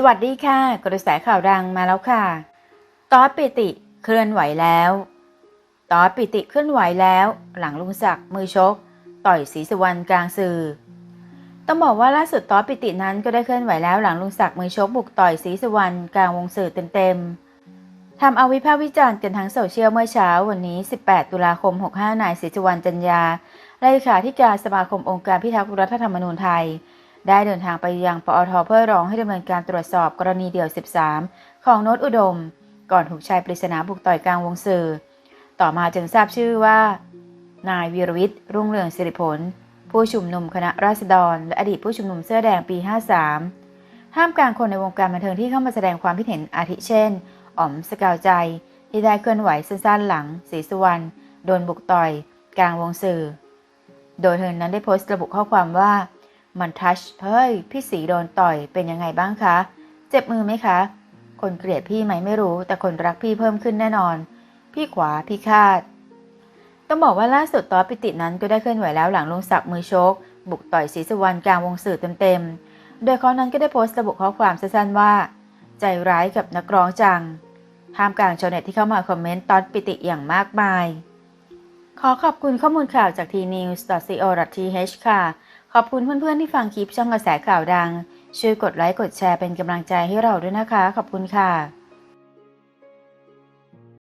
สวัสดีค่ะ กระแสข่าวดังมาแล้วค่ะตอสปิติเคลื่อนไหวแล้วตอสปิติเคลื่อนไหวแล้ว หลังลุงศักดิ์มือชก ต่อยศรีสุวรรณกลางสื่อ ต้องบอกว่าล่าสุดตอสปิตินั้นก็ได้เคลื่อนไหวแล้วหลังลุงศักดิ์มือชกบุกต่อยศรีสุวรรณกลางวงสื่อเต็มๆทำเอาวิพากษ์วิจารณ์กันทั้งโซเชียลเมื่อเช้าวันนี้ 18 ตุลาคม 65 นายศรีสุวรรณจันยาเลขาธิการสมาคมองค์การพิทักษ์รัฐธรรมนูญไทย ได้เดินทางไปยังปอทเพื่อร้องให้ดำเนินการตรวจสอบกรณีเดี่ยว 13 ของโน้ตอุดม ก่อนถูกชายปริศนาบุกต่อยกลางวงสื่อ ต่อมาจึงทราบชื่อว่า นายวีรวิทย์รุ่งเรืองสิริผล ผู้ชุมนุมคณะราษฎร และอดีตผู้ชุมนุมเสื้อแดงปี 53 ห้ามกลางคนในวงการบันเทิงที่เข้ามาแสดงความคิดเห็นอาทิเช่น อ๋อมสกาวใจที่ได้เคลื่อนไหวสั้นๆหลังศรีสุวรรณโดนบุกต่อย กลางวงสื่อ โดยเธอนั้นได้โพสต์ระบุข้อความว่า มันทัชเฮ้ย พี่สีโดนต่อยเป็นยังไงบ้างคะ เจ็บมือไหมคะ คนเกลียดพี่ไหมไม่รู้ แต่คนรักพี่เพิ่มขึ้นแน่นอน พี่ขวาพี่คาด ต้องบอกว่าล่าสุดตอปิตินั้นก็ได้เคลื่อนไหวแล้วหลังลงศักดิ์มือโชก บุกต่อยศรีสุวรรณกลางวงสื่อเต็มๆ โดยเขานั้นก็ได้โพสต์ระบุข้อความสั้นๆว่า ใจร้ายกับนักร้องจังท่ามกลางชาวเน็ตที่เข้ามาคอมเมนต์ตอสปิติอย่างมากมาย ขอขอบคุณข้อมูลข่าวจาก tnews.co.th ค่ะ ขอบคุณเพื่อนๆที่ฟังคลิปช่องกระแสข่าวดัง ช่วยกดไลค์กดแชร์เป็นกำลังใจให้เราด้วยนะคะ ขอบคุณค่ะ